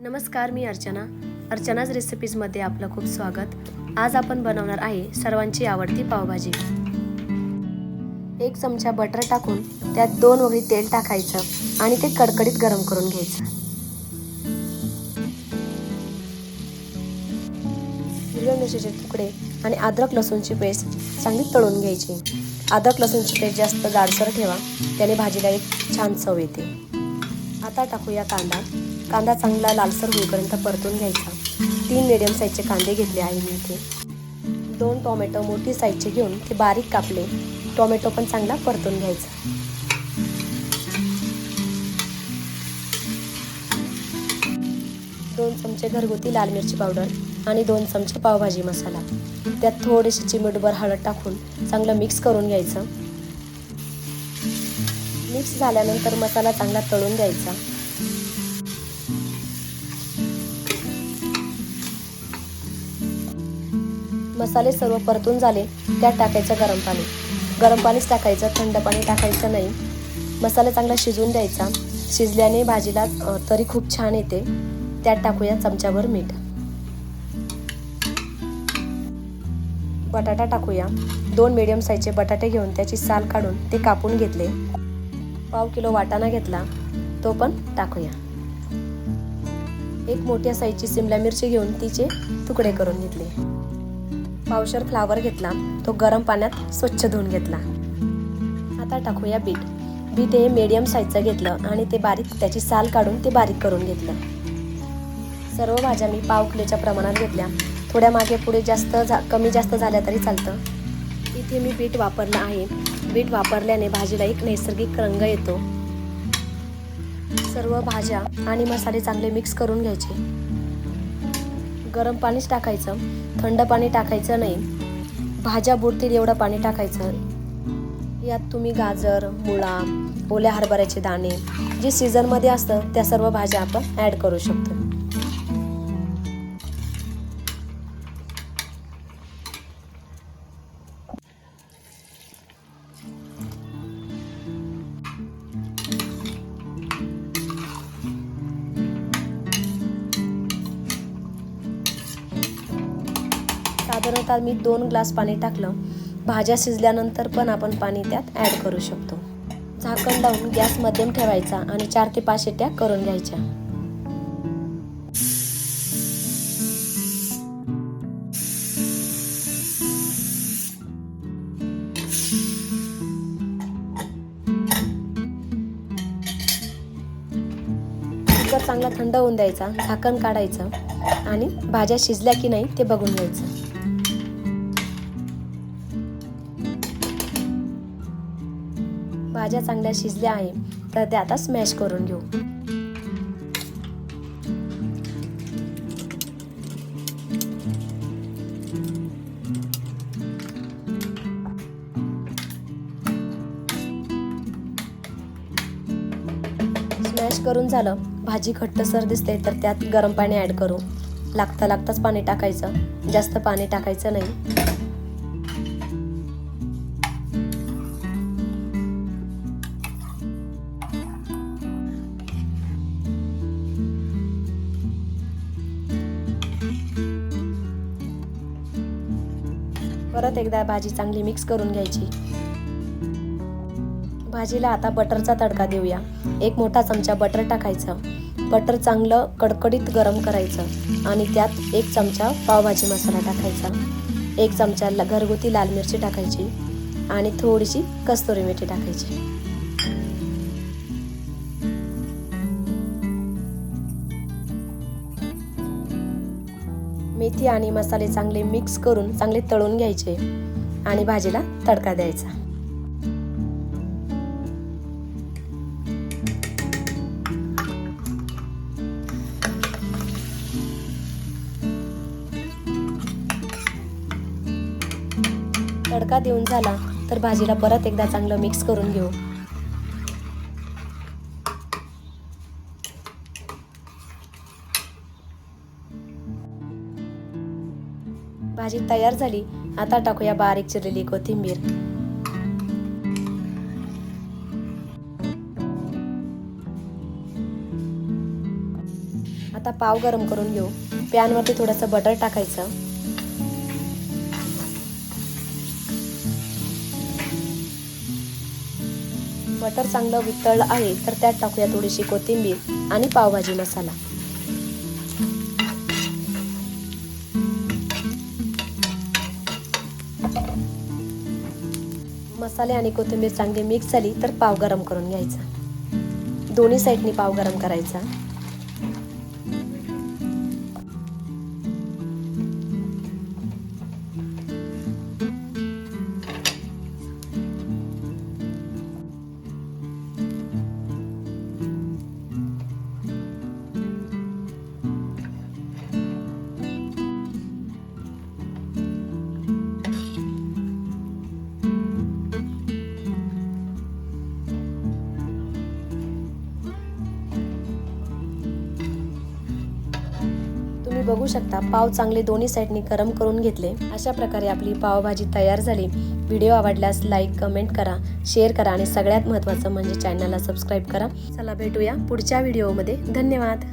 नमस्कार मी अर्चना. अर्चनाज रेसिपीजमध्ये आपलं खूप स्वागत. आज आपण बनवणार आहे सर्वांची आवडती पावभाजी. एक चमचा बटर टाकून त्यात दोन वगळी तेल टाकायचं आणि ते कडकडीत गरम करून घ्यायचं. हिरव्या मिरचीचे तुकडे आणि अद्रक लसूणची पेस्ट चांगली तळून घ्यायची. अद्रक लसूणची पेस्ट जास्त जाडसर ठेवा त्याने भाजीला एक छान चव येते. आता टाकूया कांदा. कांदा चांगला लालसर होईपर्यंत परतून घ्यायचा. तीन मिडियम साईजचे कांदे घेतले आहे मी इथे. दोन टोमॅटो मोठी साईजचे घेऊन ते बारीक कापले. टोमॅटो पण चांगला परतून घ्यायचा. दोन चमचे घरगुती लाल मिरची पावडर आणि दोन चमचे पावभाजी मसाला. त्यात थोडीशी चिमटभर हळद टाकून चांगलं मिक्स करून घ्यायचं. मिक्स झाल्यानंतर मसाला चांगला तळून घ्यायचा. मसाले सर्व परतून झाले त्यात टाकायचं गरम पाणी. गरम पाणीच टाकायचं थंड पाणी टाकायचं नाही. मसाला चांगला शिजवून द्यायचा. शिजल्याने भाजीला तरी खूप छान येते. त्यात टाकूया चमच्याभर मीठ. बटाटा टाकूया. दोन मिडियम साईजचे बटाटे घेऊन त्याची साल काढून ते कापून घेतले. पाव किलो वाटाणा घेतला. तो पण टाकूया. एक मोठ्या साईजची सिमला मिरची घेऊन तिचे तुकडे करून घेतले. पावशर फ्लावर घेतला तो गरम पाण्यात स्वच्छ धुवून घेतला. आता टाकूया बीट. बीट हे मीडियम साईजचं घेतलं आणि ते बारीक त्याची साल काढून ते बारीक करून घेतलं. सर्व भाज्या मी पाव किलोच्या प्रमाणात घेतल्या. थोड्या मागे पुढे जास्त झा कमी जास्त झाल्या तरी चालतं. इथे मी बीट वापरलं आहे. बीट वापरल्याने भाजीला एक नैसर्गिक रंग येतो. सर्व भाज्या आणि मसाले चांगले मिक्स करून घ्यायचे. गरम पाणीच टाकायचं. थंड पाणी टाकायचं नाही. भाज्या बुडतील एवढं पाणी टाकायचं. यात तुम्ही गाजर मुळा ओल्या हरभऱ्याचे दाणे जे सीझनमध्ये असतं त्या सर्व भाज्या आपण ॲड करू शकतो. साधारणतः मी दोन ग्लास पाणी टाकलं. भाज्या शिजल्यानंतर पण आपण पाणी त्यात ॲड करू शकतो. झाकण लावून गॅस मध्यम ठेवायचा आणि चार ते पाच शिट्ट्या करून घ्यायच्या. कुकर चांगला थंड होऊन द्यायचा झाकण काढायचं आणि भाज्या शिजल्या की नाही ते बघून घ्यायचं. भाज्या चांगल्या शिजल्या आहे तर त्या आता स्मॅश करून घेऊ. स्मॅश करून झालं भाजी घट्टसर दिसते तर त्यात गरम पाणी ॲड करू. लागता लागताच पाणी टाकायचं. जास्त पाणी टाकायचं नाही. परत एकदा भाजी चांगली मिक्स करून घ्यायची. भाजीला आता बटरचा तडका देऊया. एक मोठा चमचा बटर टाकायचं. बटर चांगलं कडकडीत गरम करायचं आणि त्यात एक चमचा पावभाजी मसाला टाकायचा. एक चमचा ल- घरगुती लाल मिरची टाकायची आणि थोडीशी कस्तुरी मेथी टाकायची. मेथी आणि मसाले चांगले मिक्स करून चांगले तळून घ्यायचे आणि भाजीला तडका द्यायचा. तडका देऊन झाला तर भाजीला परत एकदा चांगलं मिक्स करून घेऊ. भाजी तयार झाली. आता टाकूया बारीक चिरलेली कोथिंबीर. आता पाव गरम करून घेऊ. पॅनवरती थोडंसं बटर टाकायचं. बटर चांगलं वितळलं आहे तर त्यात टाकूया थोडीशी कोथिंबीर आणि पावभाजी मसाला. मसाले आणि कोथिंबीर चांगली मिक्स झाली तर पाव गरम करून घ्यायचा. दोन्ही साईडनी पाव गरम करायचा. बघू शकता. पाव चांगले दोन्ही साईडनी गरम करून घेतले. अशा प्रकारे आपली पावभाजी तयार झाली. व्हिडिओ आवडल्यास लाईक कमेंट करा शेअर करा आणि सगळ्यात महत्त्वाचं म्हणजे चॅनलला सबस्क्राईब करा. चला भेटूया पुढच्या व्हिडिओमध्ये धन्यवाद.